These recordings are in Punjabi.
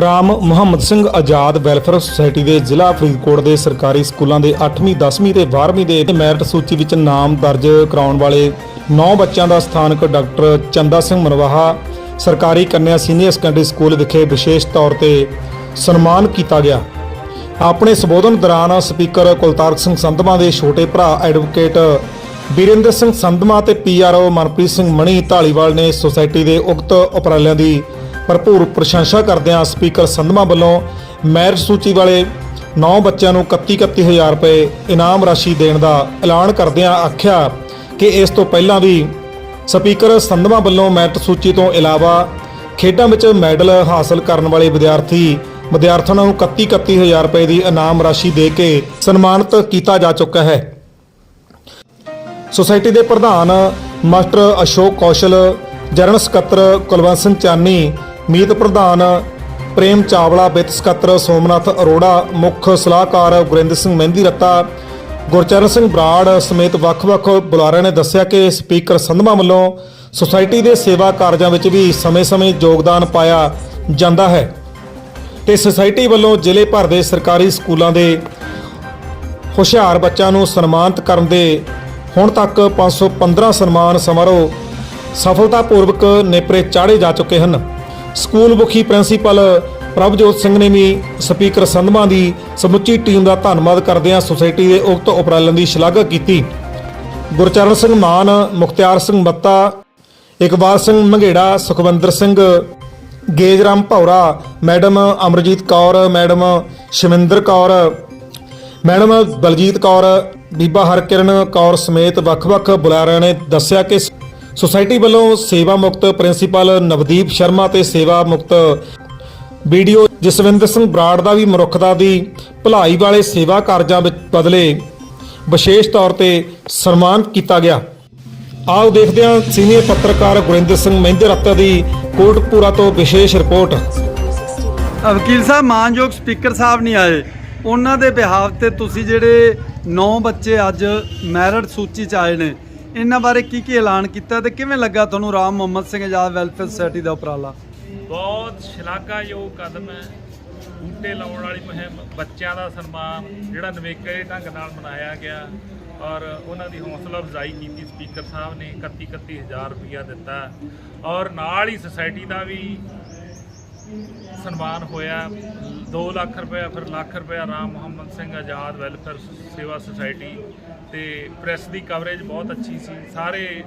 ਰਾਮ ਮੁਹੰਮਦ ਸਿੰਘ ਆਜ਼ਾਦ ਵੈਲਫੇਅਰ ਸੁਸਾਇਟੀ ਦੇ ਜ਼ਿਲ੍ਹਾ ਫਰੀਦਕੋਟ ਦੇ ਸਰਕਾਰੀ ਸਕੂਲਾਂ ਦੇ 8ਵੀਂ 10ਵੀਂ ਤੇ 12ਵੀਂ ਦੇ ਮੈਰਿਟ ਸੂਚੀ ਵਿੱਚ ਨਾਮ ਦਰਜ ਕਰਾਉਣ ਵਾਲੇ 9 ਬੱਚਿਆਂ ਦਾ ਸਥਾਨਕ ਡਾਕਟਰ ਚੰਦਾ ਸਿੰਘ ਮਨਵਾਹਾ, ਸਰਕਾਰੀ ਕੰਨਿਆ ਸੀਨੀਅਰ ਸੈਕੰਡਰੀ ਸਕੂਲ ਵਿਖੇ ਵਿਸ਼ੇਸ਼ ਤੌਰ ਤੇ ਸਨਮਾਨ ਕੀਤਾ ਗਿਆ। ਆਪਣੇ ਸੰਬੋਧਨ ਦੌਰਾਨ ਸਪੀਕਰ ਕੁਲਤਾਰ ਸਿੰਘ ਸੰਧਮਾ ਦੇ ਛੋਟੇ ਭਰਾ ਐਡਵੋਕੇਟ ਵੀਰਿੰਦਰ ਸਿੰਘ ਸੰਧਮਾ ਤੇ ਪੀਆਰਓ ਮਨਪ੍ਰੀਤ ਸਿੰਘ ਮਣੀ ਢਾਲੀਵਾਲ ਨੇ ਸੁਸਾਇਟੀ ਦੇ ਉਕਤ ਉਪਰਾਲਿਆਂ ਦੀ ਭਰਪੂਰ ਪ੍ਰਸ਼ੰਸਾ ਕਰਦਿਆਂ ਸਪੀਕਰ ਸੰਧਮਾ ਵੱਲੋਂ। ਮੈਰਿਟ ਸੂਚੀ ਵਾਲੇ 9 ਬੱਚਿਆਂ ਨੂੰ 31-31000 ਰੁਪਏ ਇਨਾਮ ਰਾਸ਼ੀ ਦੇਣ ਦਾ ਐਲਾਨ ਕਰਦਿਆਂ ਆਖਿਆ ਕਿ ਇਸ ਤੋਂ ਪਹਿਲਾਂ ਵੀ ਸਪੀਕਰ ਸੰਧਮਾ ਵੱਲੋਂ ਮੈਰਿਟ ਸੂਚੀ ਤੋਂ ਇਲਾਵਾ ਖੇਡਾਂ ਵਿੱਚ ਮੈਡਲ ਹਾਸਲ ਕਰਨ ਵਾਲੇ ਵਿਦਿਆਰਥੀ ਵਿਦਿਆਰਥਣਾਂ ਨੂੰ 31-31000 ਰੁਪਏ ਦੀ ਇਨਾਮ ਰਾਸ਼ੀ ਦੇ ਕੇ ਸਨਮਾਨਿਤ ਕੀਤਾ ਜਾ ਚੁੱਕਾ ਹੈ। ਸੁਸਾਇਟੀ ਦੇ ਪ੍ਰਧਾਨ ਮਾਸਟਰ ਅਸ਼ੋਕ ਕੌਸ਼ਲ, ਜਨਰਲ ਸਕੱਤਰ ਕੁਲਵੰਤ ਸਿੰਘ ਚਾਨੀ ਮੀਤ ਪ੍ਰਧਾਨ ਪ੍ਰੇਮ ਚਾਵਲਾ, ਵਿੱਤ ਸਕੱਤਰ ਸੋਮਨਾਥ ਅਰੋੜਾ, ਮੁੱਖ ਸਲਾਹਕਾਰ ਗੁਰਿੰਦਰ ਸਿੰਘ ਮਹਿੰਦੀ ਰੱਤਾ, ਗੁਰਚਰਨ ਸਿੰਘ ਬਰਾੜ ਸਮੇਤ ਵੱਖ-ਵੱਖ ਬੁਲਾਰਿਆਂ ਨੇ ਦੱਸਿਆ ਕਿ ਸਪੀਕਰ ਸੰਧਮਾ ਵੱਲੋਂ ਸੁਸਾਇਟੀ ਦੇ ਸੇਵਾ ਕਾਰਜਾਂ ਵਿੱਚ ਵੀ ਸਮੇਂ-ਸਮੇਂ ਯੋਗਦਾਨ ਪਾਇਆ ਜਾਂਦਾ ਹੈ ਤੇ ਸੁਸਾਇਟੀ ਵੱਲੋਂ ਜ਼ਿਲ੍ਹੇ ਭਰ ਦੇ ਸਰਕਾਰੀ ਸਕੂਲਾਂ ਦੇ ਹੁਸ਼ਿਆਰ ਬੱਚਿਆਂ ਨੂੰ ਸਨਮਾਨਿਤ ਕਰਨ ਦੇ ਹੁਣ ਤੱਕ 515 ਸਨਮਾਨ ਸਮਾਰੋਹ ਸਫਲਤਾਪੂਰਵਕ ਨੇਪਰੇ ਚਾੜੇ ਜਾ ਚੁੱਕੇ ਹਨ। ਸਕੂਲ ਮੁਖੀ ਪ੍ਰਿੰਸੀਪਲ ਪ੍ਰਭਜੋਤ ਸਿੰਘ ਨੇ ਵੀ ਸਪੀਕਰ ਸੰਧਮਾ ਦੀ ਸਮੁੱਚੀ ਟੀਮ ਦਾ ਧੰਨਵਾਦ ਕਰਦਿਆਂ ਸੁਸਾਇਟੀ ਦੇ ਉਕਤ ਉਪਰਾਲਿਆਂ ਦੀ ਸ਼ਲਾਘਾ ਕੀਤੀ। Gurcharan Singh Mann, Mukhtiar Singh Batta, Iqbal Singh ਮੰਘੇੜਾ, Sukhwinder Singh, Gejaram Bhaura, madam Amarjit Kaur, madam Shaminder Kaur, madam Baljit Kaur, ਬੀਬਾ ਹਰਕਿਰਨ ਕੌਰ ਸਮੇਤ ਵੱਖ-ਵੱਖ ਬੁਲਾਰਿਆਂ ਨੇ ਦੱਸਿਆ ਕਿ ਸੁਸਾਇਟੀ ਵੱਲੋਂ ਸੇਵਾ ਮੁਕਤ ਪ੍ਰਿੰਸੀਪਲ ਨਵਦੀਪ ਸ਼ਰਮਾ ਤੇ ਸੇਵਾ ਮੁਕਤ ਵੀਡੀਓ ਜਸਵਿੰਦਰ ਸਿੰਘ ਬਰਾੜ ਦਾ ਵੀ ਮਨੁੱਖਤਾ ਦੀ ਭਲਾਈ ਵਾਲੇ ਸੇਵਾ ਕਾਰਜਾਂ ਵਿੱਚ ਬਦਲੇ ਵਿਸ਼ੇਸ਼ ਤੌਰ ਤੇ ਸਨਮਾਨ ਕੀਤਾ ਗਿਆ। ਆਓ ਦੇਖਦੇ ਹਾਂ ਸੀਨੀਅਰ ਪੱਤਰਕਾਰ ਗੁਰਿੰਦਰ ਸਿੰਘ ਮਹਿੰਦਰ ਰੱਤਾ ਦੀ ਕੋਟਪੂਰਾ ਤੋਂ ਵਿਸ਼ੇਸ਼ ਰਿਪੋਰਟ। ਵਕੀਲ ਸਾਹਿਬ, ਮਾਨਯੋਗ ਸਪੀਕਰ ਸਾਹਿਬ ਨਹੀਂ ਆਏ। ਉਹਨਾਂ ਦੇ ਬਿਹਾਵ ਤੇ ਤੁਸੀਂ ਜਿਹੜੇ 9 ਬੱਚੇ ਅੱਜ ਮੈਰਿਟ ਸੂਚੀ 'ਚ ਆਏ ਨੇ ਇਹਨਾਂ ਬਾਰੇ ਕੀ ਕੀ ਐਲਾਨ ਕੀਤਾ ਤੇ ਕਿਵੇਂ ਲੱਗਾ ਤੁਹਾਨੂੰ ਰਾਮ ਮੁਹੰਮਦ ਸਿੰਘ ਆਜ਼ਾਦ ਵੈਲਫੇਅਰ ਸੁਸਾਇਟੀ ਦਾ ਉਪਰਾਲਾ? ਬਹੁਤ ਸ਼ਲਾਘਾਯੋਗ ਕਦਮ ਹੈ। ਬੂਟੇ ਲਾਉਣ ਵਾਲੀ ਮੁਹਿੰਮ, ਬੱਚਿਆਂ ਦਾ ਸਨਮਾਨ, ਜਿਹੜਾ ਨਵੇਕਲੇ ਢੰਗ ਨਾਲ ਮਨਾਇਆ ਗਿਆ ਔਰ ਉਹਨਾਂ ਦੀ ਹੌਸਲਾ ਅਫਜ਼ਾਈ ਕੀਤੀ ਸਪੀਕਰ ਸਾਹਿਬ ਨੇ 31 31000 ਰੁਪਇਆ ਦਿੱਤਾ। ਔਰ ਨਾਲ ਹੀ ਸੁਸਾਇਟੀ ਦਾ ਵੀ ਸਨਮਾਨ ਹੋਇਆ। 2 ਲੱਖ ਰੁਪਇਆ, ਫਿਰ ਲੱਖ ਰੁਪਇਆ ਰਾਮ ਮੁਹੰਮਦ ਸਿੰਘ ਆਜ਼ਾਦ ਵੈਲਫੇਅਰ ਸੇਵਾ ਸੁਸਾਇਟੀ ਤੇ ਪ੍ਰੈਸ ਦੀ ਕਵਰੇਜ ਬਹੁਤ ਅੱਛੀ ਸੀ। ਸਾਰੇ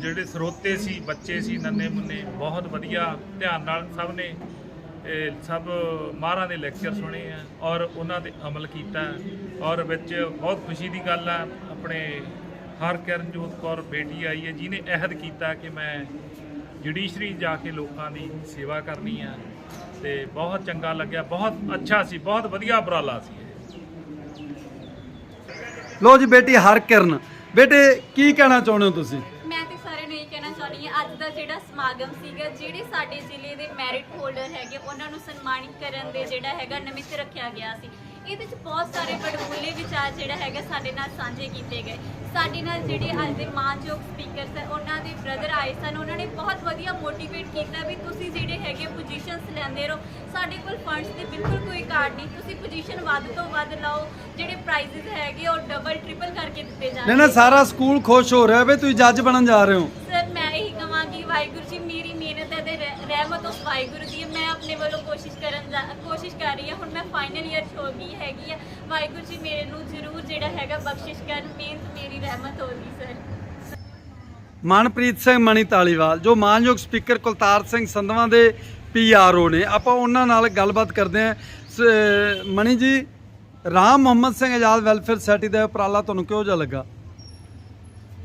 ਜਿਹੜੇ ਸਰੋਤੇ ਸੀ, ਬੱਚੇ ਸੀ, ਨੰਨੇ ਮੁੰਨੇ ਬਹੁਤ ਵਧੀਆ ਧਿਆਨ ਨਾਲ ਸਭ ਨੇ ਸਭ ਮਹਾਰਾਂ ਦੇ ਲੈਕਚਰ ਸੁਣੇ ਆ ਔਰ ਉਹਨਾਂ ਤੇ ਅਮਲ ਕੀਤਾ। ਔਰ ਵਿੱਚ ਬਹੁਤ ਖੁਸ਼ੀ ਦੀ ਗੱਲ ਆ, ਆਪਣੇ ਹਰ ਹਰਕਿਰਨਜੋਤ ਕੌਰ ਬੇਟੀ ਆਈ ਹੈ, ਜਿਹਨੇ ਅਹਿਦ ਕੀਤਾ ਕਿ ਮੈਂ ਜੁਡੀਸ਼ਰੀ ਜਾ ਕੇ ਲੋਕਾਂ ਦੀ ਸੇਵਾ ਕਰਨੀ ਆ ਤੇ ਬਹੁਤ ਚੰਗਾ ਲੱਗਿਆ ਬਹੁਤ ਅੱਛਾ ਸੀ ਬਹੁਤ ਵਧੀਆ ਉਪਰਾਲਾ ਸੀ। ਲੋ ਜੀ ਬੇਟੀ ਹਰਕਿਰਨ। ਬੇਟੇ ਕੀ ਕਹਿਣਾ ਚਾਹੁੰਦੇ ਹੋ ਤੁਸੀਂ? ਮੈਂ ਤੇ ਸਾਰਿਆਂ ਨੂੰ ਇਹ ਕਹਿਣਾ ਚਾਹੁੰਦੀ ਹਾਂ ਅੱਜ ਦਾ ਜਿਹੜਾ ਸਮਾਗਮ ਸੀਗਾ ਜਿਹੜੇ ਸਾਡੇ ਜ਼ਿਲ੍ਹੇ ਦੇ ਮੈਰਿਟ ਹੋਲਡਰ ਹੈਗੇ ਉਹਨਾਂ ਨੂੰ ਸਨਮਾਨਿਤ ਕਰਨ ਦੇ ਜਿਹੜਾ ਹੈਗਾ ਨਿਮਿਤ ਰੱਖਿਆ ਗਿਆ ਸੀ। ਇਹਦੇ ਵਿੱਚ ਬਹੁਤ ਸਾਰੇ ਬੜਬੋਲੇ ਵਿਚਾਰ ਜਿਹੜਾ ਹੈਗਾ ਸਾਡੇ ਨਾਲ ਸਾਂਝੇ ਕੀਤੇ ਗਏ। ਸਾਡੇ ਨਾਲ ਜਿਹੜੇ ਅੱਜ ਦੇ ਮਾਨਯੋਗ ਸਪੀਕਰ ਸਨ ਉਹਨਾਂ ਦੇ ਬ੍ਰਦਰ ਆਏ ਸਨ ਉਹਨਾਂ ਨੇ ਬਹੁਤ ਵਧੀਆ ਮੋਟੀਵੇਟ ਕੀਤਾ ਵੀ ਤੁਸੀਂ ਜਿਹੜੇ ਹੈਗੇ ਪੋਜੀਸ਼ਨਸ ਲੈਂਦੇ ਰਹੋ। ਸਾਡੇ ਕੋਲ ਫੰਡਸ ਦੀ ਬਿਲਕੁਲ ਕੋਈ ਕਾਰਡ ਨਹੀਂ ਤੁਸੀਂ ਪੋਜੀਸ਼ਨ ਵੱਧ ਤੋਂ ਵੱਧ ਲਾਓ ਜਿਹੜੇ ਪ੍ਰਾਈਜ਼ਸ ਹੈਗੇ ਉਹ ਡਬਲ ਟ੍ਰਿਪਲ ਕਰਕੇ ਦਿੱਤੇ ਜਾਣਗੇ ਨਾ ਸਾਰਾ ਸਕੂਲ ਖੁਸ਼ ਹੋ ਰਿਹਾ ਵੀ ਤੁਸੀਂ ਜੱਜ ਬਣਨ ਜਾ ਰਹੇ ਹੋ। ਸਰ ਮੈਂ ਇਹੀ ਕਹਾਂਗੀ ਵਾਹਿਗੁਰੂ ਜੀ ਮੇਰੀ ਮਿਹਨਤ ਹੈ ਤੇ ਰਹਿ- ਰਹਿਮਤ ਉਸ ਵਾਹਿਗੁਰੂ ਦੀ ਹੈ ਮੈਂ ਆਪਣੇ ਵੱਲੋਂ ਕੋਸ਼ਿਸ਼ ਕਰਨ ਦਾ ਕੋਸ਼ਿਸ਼ ਕਰ ਰਹੀ ਹਾਂ। ਹੁਣ ਮੈਂ ਫਾਈਨਲ ਈਅਰ ਹੋ ਗਈ ਹੈਗੀ ਆ। ਵਾਹਿਗੁਰੂ ਜੀ ਮੇਰੇ ਨੂੰ ਜ਼ਰੂਰ ਜਿਹੜਾ ਹੈਗਾ ਬਖਸ਼ਿਸ਼ ਕਰਨ ਮਿਹਨਤ ਮੇਰੀ ਰਹਿਮਤ ਹੋਗੀ ਸਰ। ਮਨਪ੍ਰੀਤ ਸਿੰਘ ਮਣੀ ਤਾਲੀਵਾਲ ਜੋ ਮਾਨਯੋਗ ਸਪੀਕਰ ਕੁਲਤਾਰ ਸਿੰਘ ਸੰਧਵਾਂ ਦੇ ਪੀਆਰਓ ਨੇ। ਆਪਾਂ ਉਹਨਾਂ ਨਾਲ ਗੱਲਬਾਤ ਕਰਦੇ ਹਾਂ। ਮਣੀ ਜੀ ਰਾਮ ਮੁਹੰਮਦ ਸਿੰਘ ਆਜ਼ਾਦ ਵੈਲਫੇਅਰ ਸੁਸਾਇਟੀ ਦਾ ਉਪਰਾਲਾ ਤੁਹਾਨੂੰ ਕਿਹੋ ਜਿਹਾ ਲੱਗਾ?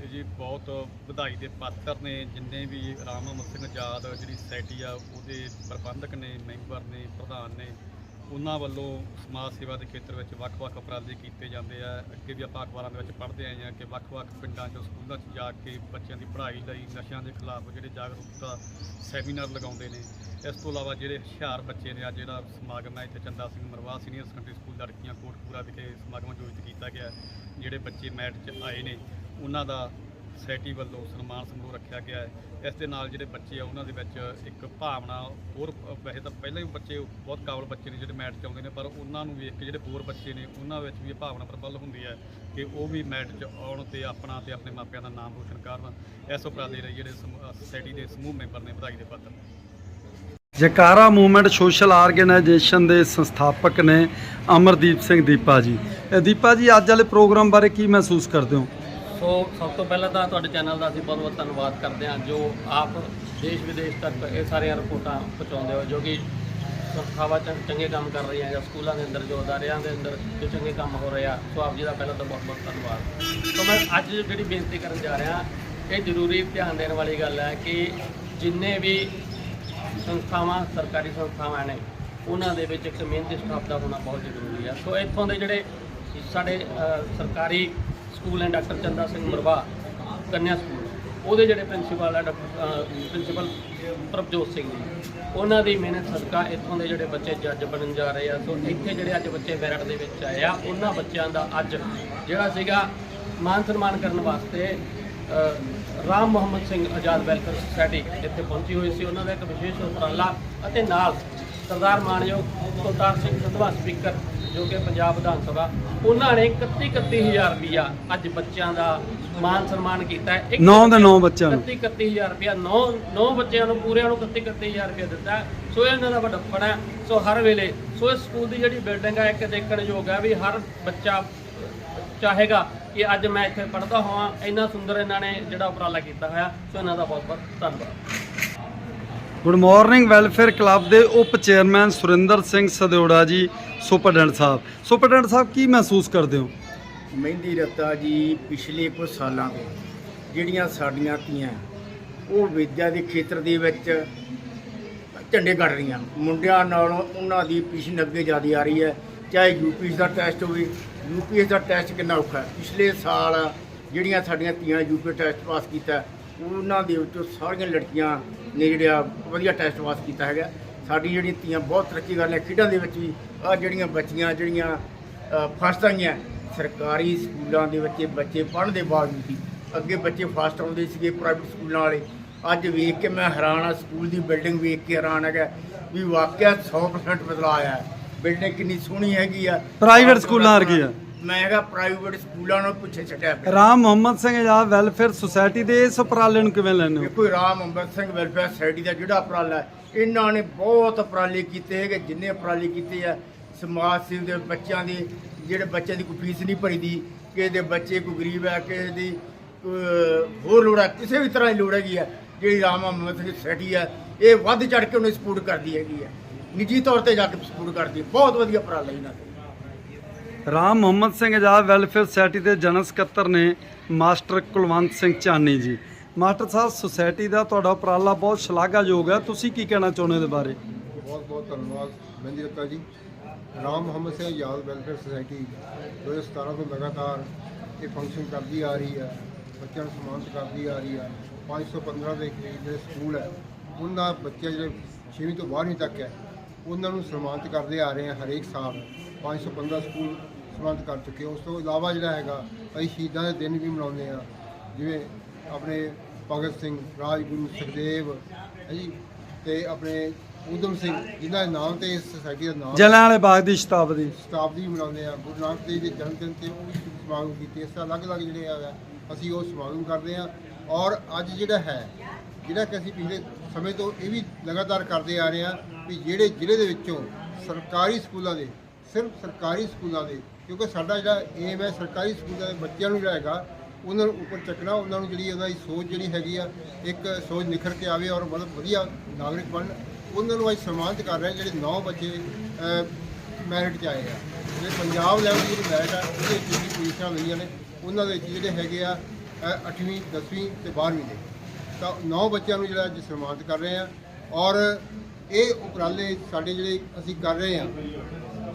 ਇਹ ਜੀ ਬਹੁਤ ਵਧਾਈ ਦੇ ਪਾਤਰ ਨੇ, ਜਿੰਨੇ ਵੀ ਰਾਮ ਮੁਹੰਮਦ ਸਿੰਘ ਆਜ਼ਾਦ ਜਿਹੜੀ ਸੋਸਾਇਟੀ ਆ, ਉਹਦੇ ਪ੍ਰਬੰਧਕ ਨੇ ਮੈਂਬਰ ਨੇ, ਪ੍ਰਧਾਨ ਨੇ, ਉਹਨਾਂ ਵੱਲੋਂ ਸਮਾਜ ਸੇਵਾ ਦੇ ਖੇਤਰ ਵਿੱਚ ਵੱਖ-ਵੱਖ ਉਪਰਾਲੇ ਕੀਤੇ ਜਾਂਦੇ ਆ। ਅੱਗੇ ਵੀ ਆਪਾਂ ਅਖਬਾਰਾਂ ਦੇ ਵਿੱਚ ਪੜ੍ਹਦੇ ਆਏ ਹਾਂ ਕਿ ਵੱਖ-ਵੱਖ ਪਿੰਡਾਂ 'ਚ ਸਕੂਲਾਂ 'ਚ ਜਾ ਕੇ ਬੱਚਿਆਂ ਦੀ ਪੜ੍ਹਾਈ ਲਈ ਨਸ਼ਿਆਂ ਦੇ ਖਿਲਾਫ ਜਿਹੜੇ ਜਾਗਰੂਕਤਾ ਸੈਮੀਨਾਰ ਲਗਾਉਂਦੇ ਨੇ। ਇਸ ਤੋਂ ਇਲਾਵਾ ਜਿਹੜੇ ਹੁਸ਼ਿਆਰ ਬੱਚੇ ਨੇ ਆ, ਜਿਹੜਾ ਸਮਾਗਮ ਹੈ, ਇੱਥੇ Chanda Singh Marwa senior secondary school ਲੜਕੀਆਂ ਕੋਟਪੂਰਾ ਵਿਖੇ ਸਮਾਗਮ ਆਯੋਜਿਤ ਕੀਤਾ ਗਿਆ, ਜਿਹੜੇ ਬੱਚੇ ਮੈਟ 'ਚ ਆਏ ਨੇ, ਉਹਨਾਂ ਦਾ ਸੋਸਾਇਟੀ ਵੱਲੋਂ ਸਨਮਾਨ ਸਮਾਰੋਹ ਰੱਖਿਆ ਗਿਆ ਹੈ। ਇਸ ਦੇ ਨਾਲ ਜਿਹੜੇ ਬੱਚੇ ਆ, ਉਹਨਾਂ ਦੇ ਵਿੱਚ ਇੱਕ ਭਾਵਨਾ ਹੋਰ, ਵੈਸੇ ਤਾਂ ਪਹਿਲਾਂ ਹੀ ਬੱਚੇ ਬਹੁਤ ਕਾਬਲ ਬੱਚੇ ਨੇ ਜਿਹੜੇ ਮੈਟ 'ਚ ਆਉਂਦੇ ਨੇ, ਪਰ ਉਹਨਾਂ ਨੂੰ ਵੇਖ ਕੇ ਜਿਹੜੇ ਹੋਰ ਬੱਚੇ ਨੇ, ਉਹਨਾਂ ਵਿੱਚ ਵੀ ਇਹ ਭਾਵਨਾ ਪ੍ਰਬਲ ਹੁੰਦੀ ਹੈ ਕਿ ਉਹ ਵੀ ਮੈਟ 'ਚ ਆਉਣ ਤੇ ਆਪਣਾ ਤੇ ਆਪਣੇ ਮਾਪਿਆਂ ਦਾ ਨਾਮ ਰੋਸ਼ਨ ਕਰਨ। ਇਸ ਉਪਰਾਲੇ ਲਈ ਜਿਹੜੇ ਸੁਸਾਇਟੀ ਦੇ ਸਮੂਹ ਮੈਂਬਰ ਨੇ ਵਧਾਈ ਦੇ ਪਾਤਰ। ਜਕਾਰਾ ਮੂਵਮੈਂਟ ਸੋਸ਼ਲ ਆਰਗੇਨਾਈਜੇਸ਼ਨ ਦੇ ਸੰਸਥਾਪਕ ਨੇ ਅਮਰਦੀਪ ਸਿੰਘ ਦੀਪਾ ਜੀ। ਦੀਪਾ ਜੀ, ਅੱਜ ਵਾਲੇ ਪ੍ਰੋਗਰਾਮ ਬਾਰੇ ਕੀ ਮਹਿਸੂਸ ਕਰਦੇ ਹੋ? ਸੋ ਸਭ ਤੋਂ ਪਹਿਲਾਂ ਤਾਂ ਤੁਹਾਡੇ ਚੈਨਲ ਦਾ ਅਸੀਂ ਬਹੁਤ ਬਹੁਤ ਧੰਨਵਾਦ ਕਰਦੇ ਹਾਂ ਜੋ ਆਪ ਦੇਸ਼ ਵਿਦੇਸ਼ ਤੱਕ ਇਹ ਸਾਰੀਆਂ ਰਿਪੋਰਟਾਂ ਪਹੁੰਚਾਉਂਦੇ ਹੋ, ਜੋ ਕਿ ਸੰਸਥਾਵਾਂ ਚੰਗੇ ਕੰਮ ਕਰ ਰਹੀਆਂ ਜਾਂ ਸਕੂਲਾਂ ਦੇ ਅੰਦਰ ਜੋ ਅਦਾਰਿਆਂ ਦੇ ਅੰਦਰ ਜੋ ਚੰਗੇ ਕੰਮ ਹੋ ਰਿਹਾ ਸੋ ਆਪ ਜੀ ਦਾ ਪਹਿਲਾਂ ਤਾਂ ਬਹੁਤ ਬਹੁਤ ਧੰਨਵਾਦ। ਸੋ ਮੈਂ ਅੱਜ ਜਿਹੜੀ ਬੇਨਤੀ ਕਰਨ ਜਾ ਰਿਹਾ, ਇਹ ਜ਼ਰੂਰੀ ਧਿਆਨ ਦੇਣ ਵਾਲੀ ਗੱਲ ਹੈ ਕਿ ਜਿੰਨੇ ਵੀ ਸੰਸਥਾਵਾਂ, ਸਰਕਾਰੀ ਸੰਸਥਾਵਾਂ ਨੇ, ਉਹਨਾਂ ਦੇ ਵਿੱਚ ਇੱਕ ਮਿਹਨਤੀ ਸਟਾਫ ਦਾ ਹੋਣਾ ਬਹੁਤ ਜ਼ਰੂਰੀ ਹੈ ਸੋ ਇੱਥੋਂ ਦੇ ਜਿਹੜੇ ਸਾਡੇ ਸਰਕਾਰੀ ਸਕੂਲ ਹੈ ਡਾਕਟਰ ਚੰਦਾ ਸਿੰਘ ਮਰਵਾ, ਕੰਨਿਆ ਸਕੂਲ। ਉਹਦੇ ਜਿਹੜੇ ਪ੍ਰਿੰਸੀਪਲ ਆ ਡਾਕਟਰ ਪ੍ਰਿੰਸੀਪਲ ਪ੍ਰਭਜੋਤ ਸਿੰਘ ਜੀ। ਉਹਨਾਂ ਦੀ ਮਿਹਨਤ ਸਦਕਾ ਇੱਥੋਂ ਦੇ ਜਿਹੜੇ ਬੱਚੇ ਜੱਜ ਬਣਨ ਜਾ ਰਹੇ ਆ। ਸੋ ਇੱਥੇ ਜਿਹੜੇ ਅੱਜ ਬੱਚੇ ਬੈਰਟ ਦੇ ਵਿੱਚ ਆਏ ਆ, ਉਹਨਾਂ ਬੱਚਿਆਂ ਦਾ ਅੱਜ ਜਿਹੜਾ ਸੀਗਾ ਮਾਨ ਸਨਮਾਨ ਕਰਨ ਵਾਸਤੇ ਰਾਮ ਮੁਹੰਮਦ ਸਿੰਘ ਆਜ਼ਾਦ ਵੈਲਫੇਅਰ ਸੁਸਾਇਟੀ ਇੱਥੇ ਪਹੁੰਚੀ ਹੋਈ ਸੀ। ਉਹਨਾਂ ਦਾ ਇੱਕ ਵਿਸ਼ੇਸ਼ ਉਪਰਾਲਾ ਅਤੇ ਨਾਲ ਸਰਦਾਰ ਮਾਨਯੋਗ ਕੁਲਤਾਰ ਸਿੰਘ ਸੰਧਵਾ ਸਪੀਕਰ ਜੋ ਕਿ ਪੰਜਾਬ ਵਿਧਾਨ ਸਭਾ ਉਹਨਾਂ ਨੇ 31 31000 ਰੁਪਇਆ ਅੱਜ ਬੱਚਿਆਂ ਦਾ ਮਾਨ ਸਨਮਾਨ ਕੀਤਾ ਹੈ। ਇੱਕ ਨੌ ਦੇ ਨੌ ਬੱਚਿਆਂ ਨੂੰ। 31 31000 ਰੁਪਇਆ ਨੌ ਨੌ ਬੱਚਿਆਂ ਨੂੰ ਪੂਰਿਆਂ ਨੂੰ 31 31000 ਰੁਪਇਆ ਦਿੱਤਾ। ਸੋ ਇਹ ਇਹਨਾਂ ਦਾ ਵੱਡਾ ਹੈ। ਸੋ ਹਰ ਵੇਲੇ ਸੋ ਇਸ ਸਕੂਲ ਦੀ ਜਿਹੜੀ ਬਿਲਡਿੰਗ ਹੈ ਇੱਕ ਦੇਖਣ ਯੋਗ ਹੈ ਵੀ ਹਰ ਬੱਚਾ ਚਾਹੇਗਾ ਕਿ ਅੱਜ ਮੈਂ ਇੱਥੇ ਪੜ੍ਹਦਾ ਹੋਵਾਂ। ਇੰਨਾ ਸੁੰਦਰ ਇਹਨਾਂ ਨੇ ਜਿਹੜਾ ਉਪਰਾਲਾ ਕੀਤਾ ਹੋਇਆ। ਸੋ ਇਹਨਾਂ ਦਾ ਬਹੁਤ ਬਹੁਤ ਧੰਨਵਾਦ। ਗੁੱਡ ਮਾਰਨਿੰਗ ਵੈਲਫੇਅਰ ਕਲੱਬ ਦੇ ਉਪ ਚੇਅਰਮੈਨ ਸੁਰਿੰਦਰ ਸਿੰਘ ਸਦਿਓੜਾ ਜੀ। ਸੁਪਰਡੈਂਟ ਸਾਹਿਬ। ਸੁਪਰਡੈਂਟ ਸਾਹਿਬ, ਕੀ ਮਹਿਸੂਸ ਕਰਦੇ ਹੋ? ਮਹਿੰਦੀ ਰਤਾ ਜੀ, ਪਿਛਲੇ ਕੁਝ ਸਾਲਾਂ ਤੋਂ ਜਿਹੜੀਆਂ ਸਾਡੀਆਂ ਧੀਆਂ, ਉਹ ਵਿਦਿਆ ਦੇ ਖੇਤਰ ਦੇ ਵਿੱਚ ਝੰਡੇ ਕੱਢ ਰਹੀਆਂ। ਮੁੰਡਿਆਂ ਨਾਲੋਂ ਉਹਨਾਂ ਦੀ ਪਿਛਨ ਅੱਗੇ ਜ਼ਿਆਦਾ ਆ ਰਹੀ ਹੈ। ਚਾਹੇ ਯੂਪੀ ਦਾ ਟੈਸਟ ਹੋਵੇ ਯੂਪੀ ਦਾ ਟੈਸਟ ਕਿੰਨਾ ਔਖਾ ਹੈ? ਪਿਛਲੇ ਸਾਲ ਜਿਹੜੀਆਂ ਸਾਡੀਆਂ ਧੀਆਂ ਯੂਪੀ ਟੈਸਟ ਪਾਸ ਕੀਤਾ, ਉਹਨਾਂ ਦੇ ਵਿੱਚੋਂ ਸਾਰੀਆਂ ਲੜਕੀਆਂ ਨੇ ਜਿਹੜਾ ਵਧੀਆ ਟੈਸਟ ਪਾਸ ਕੀਤਾ ਹੈਗਾ। ਸਾਡੀ ਜਿਹੜੀਆਂ ਧੀਆਂ ਬਹੁਤ ਤਰੱਕੀ ਕਰ ਰਹੀਆਂ ਖੇਡਾਂ ਦੇ ਵਿੱਚ ਵੀ ਆ ਜਿਹੜੀਆਂ ਬੱਚੀਆਂ ਜਿਹੜੀਆਂ ਫਸਟ ਆਈਆਂ ਸਰਕਾਰੀ ਸਕੂਲਾਂ ਦੇ ਵਿੱਚ ਬੱਚੇ ਪੜ੍ਹਨ ਦੇ ਬਾਵਜੂਦ ਵੀ ਅੱਗੇ ਬੱਚੇ ਫਸਟ ਆਉਂਦੇ ਸੀਗੇ ਪ੍ਰਾਈਵੇਟ ਸਕੂਲਾਂ ਵਾਲੇ। ਅੱਜ ਵੇਖ ਕੇ ਮੈਂ ਹੈਰਾਨ ਆ ਸਕੂਲ ਦੀ ਬਿਲਡਿੰਗ ਵੇਖ ਕੇ ਹੈਰਾਨ ਹੈਗਾ ਵੀ ਵਾਕਿਆ 100% ਬਦਲਾਅ ਆਇਆ। ਹੈ ਬਿਲਡਿੰਗ ਕਿੰਨੀ ਸੋਹਣੀ ਹੈਗੀ ਆ। Private ਸਕੂਲਾਂ ਵਰਗੀ ਆ। ਮੈਂ ਹੈਗਾ ਪ੍ਰਾਈਵੇਟ ਸਕੂਲਾਂ ਨੂੰ ਪਿੱਛੇ ਛੱਡਿਆ ਪਿਆ। ਰਾਮ ਮੁਹੰਮਦ ਸਿੰਘ ਆਜ਼ਾਦ ਵੈਲਫੇਅਰ ਸੁਸਾਇਟੀ ਦੇ ਇਸ ਉਪਰਾਲੇ ਨੂੰ ਕਿਵੇਂ ਲੈਂਦੇ ਹੋ? ਦੇਖੋ ਰਾਮ ਅੰਬਰ ਸਿੰਘ ਵੈਲਫੇਅਰ ਸੋਸਾਇਟੀ ਦਾ ਜਿਹੜਾ ਉਪਰਾਲਾ ਹੈ ਇਹਨਾਂ ਨੇ ਬਹੁਤ ਉਪਰਾਲੇ ਕੀਤੇ ਹੈਗੇ, ਜਿੰਨੇ ਉਪਰਾਲੇ ਕੀਤੇ ਆ, ਸਮਾਜ ਸੇਵ ਦੇ ਬੱਚਿਆਂ ਦੇ, ਜਿਹੜੇ ਬੱਚਿਆਂ ਦੀ ਕੋਈ ਫੀਸ ਨਹੀਂ ਭਰੀ ਦੀ ਕਿਸੇ ਦੇ ਬੱਚੇ ਕੋਈ ਗਰੀਬ ਹੈ ਕਿਸੇ ਦੀ ਕੋਈ ਹੋਰ ਲੋੜ ਹੈ ਕਿਸੇ ਵੀ ਤਰ੍ਹਾਂ ਦੀ ਲੋੜ ਹੈਗੀ ਹੈ ਜਿਹੜੀ ਰਾਮ ਅੰਬਰ ਸਿੰਘ ਸੋਸਾਇਟੀ ਹੈ ਇਹ ਵੱਧ ਚੜ ਕੇ ਉਹਨੂੰ ਸਪੋਰਟ ਕਰਦੀ ਹੈਗੀ ਹੈ ਨਿੱਜੀ ਤੌਰ ਤੇ ਜਾ ਕੇ ਸਪੋਰਟ ਕਰਦੀ ਹੈ ਬਹੁਤ ਵਧੀਆ ਉਪਰਾਲਾ ਇਹਨਾਂ ਦਾ। ਰਾਮ ਮੁਹੰਮਦ ਸਿੰਘ ਆਜ਼ਾਦ ਵੈਲਫੇਅਰ ਸੁਸਾਇਟੀ ਦੇ ਜਨਰਲ ਸਕੱਤਰ ਨੇ ਮਾਸਟਰ ਕੁਲਵੰਤ ਸਿੰਘ ਚਾਨੀ ਜੀ। ਮਾਸਟਰ ਸਾਹਿਬ ਸੁਸਾਇਟੀ ਦਾ ਤੁਹਾਡਾ ਉਪਰਾਲਾ ਬਹੁਤ ਸ਼ਲਾਘਾਯੋਗ ਹੈ। ਤੁਸੀਂ ਕੀ ਕਹਿਣਾ ਚਾਹੁੰਦੇ ਹੋ ਇਹਦੇ ਬਾਰੇ? ਬਹੁਤ ਬਹੁਤ ਧੰਨਵਾਦ। ਮਹਿੰਦੀ ਰੱਤਾ ਜੀ। ਰਾਮ ਮੁਹੰਮਦ ਸਿੰਘ ਯਾਦ ਵੈਲਫੇਅਰ ਸੁਸਾਇਟੀ 2017 ਤੋਂ ਲਗਾਤਾਰ ਇਹ ਫੰਕਸ਼ਨ ਕਰਦੀ ਆ ਰਹੀ ਹੈ। ਬੱਚਿਆਂ ਨੂੰ ਸਨਮਾਨਿਤ ਕਰਦੀ ਆ ਰਹੀ ਹੈ। 515 ਦੇ ਕਰੀਬ ਜਿਹੜੇ ਸਕੂਲ ਹੈ। ਉਹਨਾਂ ਬੱਚੇ ਜਿਹੜੇ 6ਵੀਂ ਤੋਂ 12ਵੀਂ ਤੱਕ ਹੈ, ਉਹਨਾਂ ਨੂੰ ਸਨਮਾਨਿਤ ਕਰਦੇ ਆ ਰਹੇ ਹਾਂ ਹਰੇਕ ਸਾਲ। 515 ਸਕੂਲ ਸਨਮਾਨਿਤ ਕਰ ਚੁੱਕੇ ਉਸ ਤੋਂ ਇਲਾਵਾ ਜਿਹੜਾ ਹੈਗਾ, ਅਸੀਂ ਸ਼ਹੀਦਾਂ ਦੇ ਦਿਨ ਵੀ ਮਨਾਉਂਦੇ ਆ ਜਿਵੇਂ ਆਪਣੇ ਭਗਤ ਸਿੰਘ ਰਾਜਗੁਰੂ ਸੁਖਦੇਵ ਹੈ ਜੀ ਤੇ ਆਪਣੇ ਊਧਮ ਸਿੰਘ ਜਿਨ੍ਹਾਂ ਦੇ ਨਾਮ ਤੇ ਇਸ ਸੁਸਾਇਟੀ ਦਾ ਨਾਮ ਜਲਿਆਂ ਵਾਲੇ ਬਾਗ ਦੀ ਸ਼ਤਾਬਦੀ। ਸ਼ਤਾਬਦੀ ਮਨਾਉਂਦੇ ਆ। ਗੁਰੂ ਨਾਨਕ ਦੇਵ ਜੀ ਦੇ ਜਨਮ ਦਿਨ ਤੇ ਉਹ ਵੀ ਸਮਾਗਮ ਕੀਤੇ। ਇਸ ਤਰ੍ਹਾਂ ਅਲੱਗ-ਅਲੱਗ ਜਿਹੜੇ ਆ ਅਸੀਂ ਉਹ ਸਮਾਗਮ ਕਰਦੇ ਆ। ਔਰ ਅੱਜ ਜਿਹੜਾ ਹੈ ਜਿਹੜਾ ਕਿ ਅਸੀਂ ਪਿਛਲੇ ਸਮੇਂ ਤੋਂ ਇਹ ਵੀ ਲਗਾਤਾਰ ਕਰਦੇ ਆ ਰਹੇ ਆ ਵੀ ਜਿਹੜੇ ਜ਼ਿਲ੍ਹੇ ਦੇ ਵਿੱਚੋਂ ਸਰਕਾਰੀ ਸਕੂਲਾਂ ਦੇ ਸਿਰਫ ਸਰਕਾਰੀ ਸਕੂਲਾਂ ਦੇ ਕਿਉਂਕਿ ਸਾਡਾ ਜਿਹੜਾ ਏਮ ਹੈ ਸਰਕਾਰੀ ਸਕੂਲਾਂ ਦੇ ਬੱਚਿਆਂ ਨੂੰ ਜਿਹੜਾ ਹੈਗਾ ਉਹਨਾਂ ਨੂੰ ਉੱਪਰ ਚੱਕਣਾ, ਉਹਨਾਂ ਨੂੰ ਜਿਹੜੀ ਉਹਦਾ ਸੋਚ ਜਿਹੜੀ ਹੈਗੀ ਆ, ਇੱਕ ਸੋਚ ਨਿਖਰ ਕੇ ਆਵੇ ਔਰ ਮਤਲਬ ਵਧੀਆ ਨਾਗਰਿਕ ਬਣਨ। ਉਹਨਾਂ ਨੂੰ ਅੱਜ ਸਨਮਾਨਿਤ ਕਰ ਰਹੇ ਜਿਹੜੇ 9 ਬੱਚੇ ਮੈਰਿਟ 'ਚ ਆਏ ਆ। ਜਿਹੜੇ ਪੰਜਾਬ ਲੈਵਲ ਦੀ ਜਿਹੜੀ ਮੈਰਿਟ ਆ, ਉਹਦੇ ਵਿੱਚ ਜਿਹੜੀ ਪੋਜੀਸ਼ਨਾਂ ਲਈਆਂ ਨੇ। ਉਹਨਾਂ ਦੇ ਵਿੱਚ ਜਿਹੜੇ ਹੈਗੇ ਆ 8ਵੀਂ 10ਵੀਂ ਤੇ 12ਵੀਂ ਦੇ। ਤਾਂ 9 ਬੱਚਿਆਂ ਨੂੰ ਜਿਹੜਾ ਅੱਜ ਸਨਮਾਨਿਤ ਕਰ ਰਹੇ ਆ। ਔਰ ਇਹ ਉਪਰਾਲੇ ਸਾਡੇ ਜਿਹੜੇ ਅਸੀਂ ਕਰ ਰਹੇ ਆ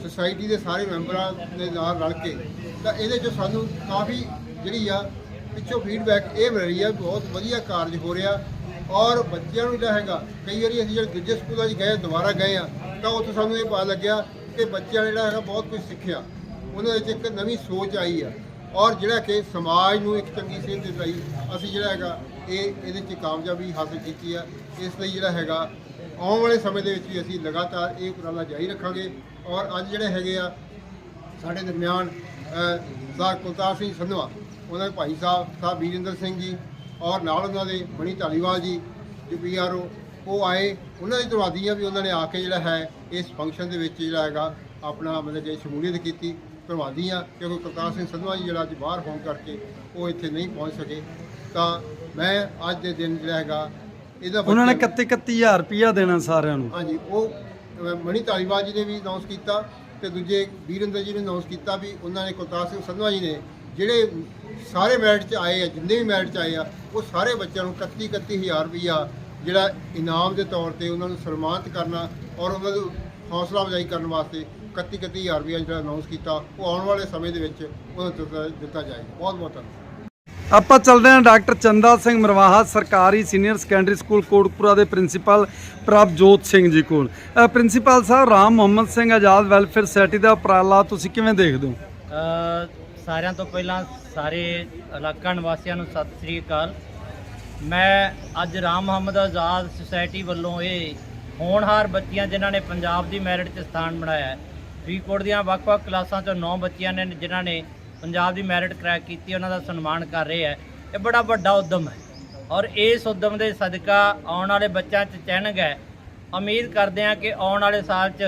ਸੁਸਾਇਟੀ ਦੇ ਸਾਰੇ ਮੈਂਬਰਾਂ ਦੇ ਨਾਲ ਰਲ ਕੇ, ਤਾਂ ਇਹਦੇ 'ਚ ਸਾਨੂੰ ਕਾਫੀ ਜਿਹੜੀ ਆ, ਪਿੱਛੋਂ ਫੀਡਬੈਕ ਇਹ ਮਿਲ ਰਹੀ ਆ ਵੀ ਬਹੁਤ ਵਧੀਆ ਕਾਰਜ ਹੋ ਰਿਹਾ ਔਰ ਬੱਚਿਆਂ ਨੂੰ ਜਿਹੜਾ ਹੈਗਾ, ਕਈ ਵਾਰੀ ਅਸੀਂ ਜਿਹੜੇ ਦੂਜੇ ਸਕੂਲਾਂ 'ਚ ਗਏ, ਦੁਬਾਰਾ ਗਏ ਆ, ਤਾਂ ਉੱਥੇ ਸਾਨੂੰ ਇਹ ਪਤਾ ਲੱਗਿਆ ਕਿ ਬੱਚਿਆਂ ਨੇ ਜਿਹੜਾ ਹੈਗਾ ਬਹੁਤ ਕੁਝ ਸਿੱਖਿਆ। ਉਹਨਾਂ ਵਿੱਚ ਇੱਕ ਨਵੀਂ ਸੋਚ ਆਈ ਆ ਔਰ ਜਿਹੜਾ ਕਿ ਸਮਾਜ ਨੂੰ ਇੱਕ ਚੰਗੀ ਸੇਧ ਦੇ ਲਈ ਅਸੀਂ ਜਿਹੜਾ ਹੈਗਾ, ਇਹ ਇਹਦੇ 'ਚ ਕਾਮਯਾਬੀ ਹਾਸਲ ਕੀਤੀ ਆ। ਇਸ ਲਈ ਜਿਹੜਾ ਹੈਗਾ, ਆਉਣ ਵਾਲੇ ਸਮੇਂ ਦੇ ਵਿੱਚ ਵੀ ਅਸੀਂ ਲਗਾਤਾਰ ਇਹ ਉਪਰਾਲਾ ਜਾਰੀ ਰੱਖਾਂਗੇ ਔਰ ਅੱਜ ਜਿਹੜੇ ਹੈਗੇ ਆ, ਸਾਡੇ ਦਰਮਿਆਨ ਸਰਦਾਰ ਕੁਲਤਾਰ ਸਿੰਘ ਸੰਧਵਾ ਉਹਨਾਂ ਦੇ ਭਾਈ ਸਾਹਿਬ ਸਾਹਿਬ ਵੀਰਿੰਦਰ ਸਿੰਘ ਜੀ ਔਰ ਨਾਲ ਉਹਨਾਂ ਦੇ ਮਣੀ ਧਾਲੀਵਾਲ ਜੀ ਜੋ ਪੀਆਰਓ ਉਹ ਆਏ। ਉਹਨਾਂ ਦੀ ਧੰਨਵਾਦੀ ਆ ਵੀ ਉਹਨਾਂ ਨੇ ਆ ਕੇ ਜਿਹੜਾ ਹੈ ਇਸ ਫੰਕਸ਼ਨ ਦੇ ਵਿੱਚ ਜਿਹੜਾ ਹੈਗਾ ਆਪਣਾ ਮਤਲਬ ਕਿ ਸ਼ਮੂਲੀਅਤ ਕੀਤੀ ਧੰਨਵਾਦੀ ਆ ਕਿਉਂਕਿ ਕੁਲਤਾਰ ਸਿੰਘ ਸੰਧਵਾ ਜੀ ਜਿਹੜਾ ਅੱਜ ਬਾਹਰ ਹੋਣ ਕਰਕੇ ਉਹ ਇੱਥੇ ਨਹੀਂ ਪਹੁੰਚ ਸਕੇ। ਤਾਂ ਮੈਂ ਅੱਜ ਦੇ ਦਿਨ ਜਿਹੜਾ ਹੈਗਾ ਇਹਦਾ ਉਹਨਾਂ ਨੇ ਬੱਚਿਆਂ- 31 31000 ਰੁਪਇਆ ਦੇਣਾ ਸਾਰਿਆਂ ਨੂੰ। ਹਾਂਜੀ ਉਹ ਮਣੀ ਧਾਲੀਵਾਲ ਜੀ ਨੇ ਵੀ ਅਨਾਉਂਸ ਕੀਤਾ ਤੇ ਦੂਜੇ ਵੀਰਿੰਦਰ ਜੀ ਨੇ ਅਨਾਉਂਸ ਕੀਤਾ ਵੀ ਉਹਨਾਂ ਨੇ ਕੁਲਤਾਰ ਸਿੰਘ ਸੰਧਵਾ ਜੀ ਨੇ ਜਿਹੜੇ ਸਾਰੇ ਮੈਰਿਟ 'ਚ ਆਏ ਆ ਜਿੰਨੇ ਵੀ ਮੈਰਿਟ 'ਚ ਆਏ ਆ ਉਹ ਸਾਰੇ ਬੱਚਿਆਂ ਨੂੰ 31 31000 ਰੁਪਈਆ ਜਿਹੜਾ ਇਨਾਮ ਦੇ ਤੌਰ ਤੇ ਉਹਨਾਂ ਨੂੰ ਸਨਮਾਨਿਤ ਕਰਨਾ ਔਰ ਉਹਨਾਂ ਨੂੰ ਹੌਸਲਾ ਅਫਜ਼ਾਈ ਕਰਨ ਵਾਸਤੇ 31 31000 ਰੁਪਈਆ ਜਿਹੜਾ ਅਨਾਉਂਸ ਕੀਤਾ ਉਹ ਆਉਣ ਵਾਲੇ ਸਮੇਂ ਦੇ ਵਿੱਚ ਉਹਨਾਂ ਨੂੰ ਦਿੱਤਾ ਦਿੱਤਾ ਜਾਏਗਾ। ਬਹੁਤ ਬਹੁਤ ਧੰਨਵਾਦ। ਆਪਾਂ ਚੱਲਦੇ ਹਾਂ ਡਾਕਟਰ ਚੰਦਾ ਸਿੰਘ ਮਰਵਾਹਾ ਸਰਕਾਰੀ ਸੀਨੀਅਰ ਸੈਕੰਡਰੀ ਸਕੂਲ ਕੋਟਕਪੁਰਾ ਦੇ ਪ੍ਰਿੰਸੀਪਲ ਪ੍ਰਭਜੋਤ ਸਿੰਘ ਜੀ ਕੋਲ। ਅ, ਪ੍ਰਿੰਸੀਪਲ ਸਾਹਿਬ ਰਾਮ ਮੁਹੰਮਦ ਸਿੰਘ ਆਜ਼ਾਦ ਵੈਲਫੇਅਰ ਸੋਸਾਇਟੀ ਦਾ ਉਪਰਾਲਾ ਤੁਸੀਂ ਕਿਵੇਂ ਦੇਖਦੇ ਹੋ? ਅ, ਸਾਰਿਆਂ ਤੋਂ ਪਹਿਲਾਂ ਸਾਰੇ ਇਲਾਕਾ ਨਿਵਾਸੀਆਂ ਨੂੰ ਸਤਿ ਸ੍ਰੀ ਅਕਾਲ। ਮੈਂ ਅੱਜ ਰਾਮ ਮੁਹੰਮਦ ਆਜ਼ਾਦ ਸੁਸਾਇਟੀ ਵੱਲੋਂ ਇਹ ਹੋਣਹਾਰ ਬੱਚੀਆਂ ਜਿਨ੍ਹਾਂ ਨੇ ਪੰਜਾਬ ਦੀ ਮੈਰਿਟ 'ਚ ਸਥਾਨ ਬਣਾਇਆ ਫਰੀਦਕੋਟ ਦੀਆਂ ਵੱਖ-ਵੱਖ ਕਲਾਸਾਂ 'ਚੋਂ 9 ਬੱਚੀਆਂ ਨੇ, ਜਿਨ੍ਹਾਂ ਨੇ ਪੰਜਾਬ ਦੀ ਮੈਰਿਟ ਕ੍ਰੈਕ ਕੀਤੀ, ਉਹਨਾਂ ਦਾ ਸਨਮਾਨ ਕਰ ਰਹੇ ਹੈ। ਇਹ ਬੜਾ ਵੱਡਾ ਉਦਮ ਹੈ ਔਰ ਇਸ ਉਦਮ ਦੇ ਸਦਕਾ ਆਉਣ ਵਾਲੇ ਬੱਚਿਆਂ 'ਚ ਚੈਨਗ ਹੈ। ਉਮੀਦ ਕਰਦੇ ਹਾਂ ਕਿ ਆਉਣ ਵਾਲੇ ਸਾਲ 'ਚ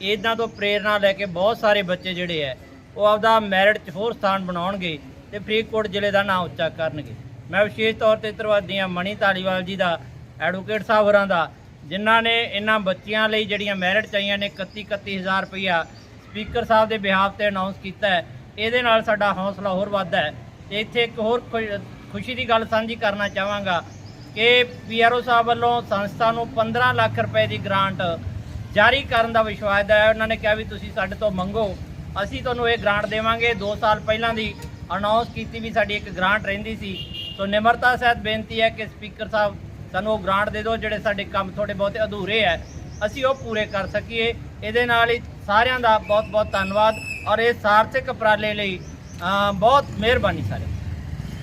ਇਹਨਾਂ ਤੋਂ ਪ੍ਰੇਰਣਾ ਲੈ ਕੇ ਬਹੁਤ ਸਾਰੇ ਬੱਚੇ ਜਿਹੜੇ ਹੈ, ਉਹ ਆਪਦਾ ਮੈਰਿਟ 'ਚ ਹੋਰ ਸਥਾਨ ਬਣਾਉਣਗੇ। ਤੇ ਫਰੀਦਕੋਟ ਜ਼ਿਲ੍ਹੇ ਦਾ ਨਾਂ ਉੱਚਾ ਕਰਨਗੇ। ਮੈਂ ਵਿਸ਼ੇਸ਼ ਤੌਰ ਤੇ ਧੰਨਵਾਦੀ ਹਾਂ ਮਣੀ ਧਾਲੀਵਾਲ ਜੀ ਦਾ ਐਡਵੋਕੇਟ ਸਾਹਿਬ ਹੋਰਾਂ ਦਾ, ਜਿਨ੍ਹਾਂ ਨੇ ਇਹਨਾਂ ਬੱਚਿਆਂ ਲਈ ਜਿਹੜੀਆਂ ਮੈਰਿਟ ਚਾਹੀਆਂ ਨੇ 31 31000 ਰੁਪਈਆ ਸਪੀਕਰ ਸਾਹਿਬ ਦੇ ਬਿਹਾਫ ਤੇ ਅਨਾਉਂਸ ਕੀਤਾ ਹੈ। ਇਹਦੇ ਨਾਲ ਸਾਡਾ ਹੌਸਲਾ ਹੋਰ ਵੱਧਦਾ ਹੈ। ਤੇ ਇੱਥੇ ਇੱਕ ਹੋਰ ਖੁ- ਖੁਸ਼ੀ ਦੀ ਗੱਲ ਸਾਂਝੀ ਕਰਨਾ ਚਾਹਾਂਗਾ ਕਿ ਪੀਆਰਓ ਸਾਹਿਬ ਵੱਲੋਂ ਸੰਸਥਾ ਨੂੰ 15 ਲੱਖ ਰੁਪਏ ਦੀ ਗ੍ਰਾਂਟ ਜਾਰੀ ਕਰਨ ਦਾ ਵਿਸ਼ਵਾਸ ਹੈ ਉਹਨਾਂ ਨੇ ਕਿਹਾ ਵੀ ਤੁਸੀਂ ਸਾਡੇ ਤੋਂ ਮੰਗੋ, ਅਸੀਂ ਤੁਹਾਨੂੰ ਇਹ ਗ੍ਰਾਂਟ ਦੇਵਾਂਗੇ। 2 ਸਾਲ ਪਹਿਲਾਂ ਦੀ ਅਨਾਉਂਸ ਕੀਤੀ ਵੀ ਸਾਡੀ ਇੱਕ ਗ੍ਰਾਂਟ ਰਹਿੰਦੀ ਸੀ। ਸੋ ਨਿਮਰਤਾ ਸਹਿਤ ਬੇਨਤੀ ਹੈ ਕਿ ਸਪੀਕਰ ਸਾਹਿਬ, ਸਾਨੂੰ ਉਹ ਗ੍ਰਾਂਟ ਦੇ ਦਿਓ ਜਿਹੜੇ ਸਾਡੇ ਕੰਮ ਥੋੜੇ ਬਹੁਤੇ ਅਧੂਰੇ ਹੈ। ਅਸੀਂ ਉਹ ਪੂਰੇ ਕਰ ਸਕੀਏ। ਇਹਦੇ ਨਾਲ ਹੀ ਸਾਰਿਆਂ ਦਾ ਬਹੁਤ ਬਹੁਤ ਧੰਨਵਾਦ ਔਰ ਇਹ ਸਾਰਥਕ ਉਪਰਾਲੇ ਲਈ ਬਹੁਤ ਮਿਹਰਬਾਨੀ ਸਾਰੇ।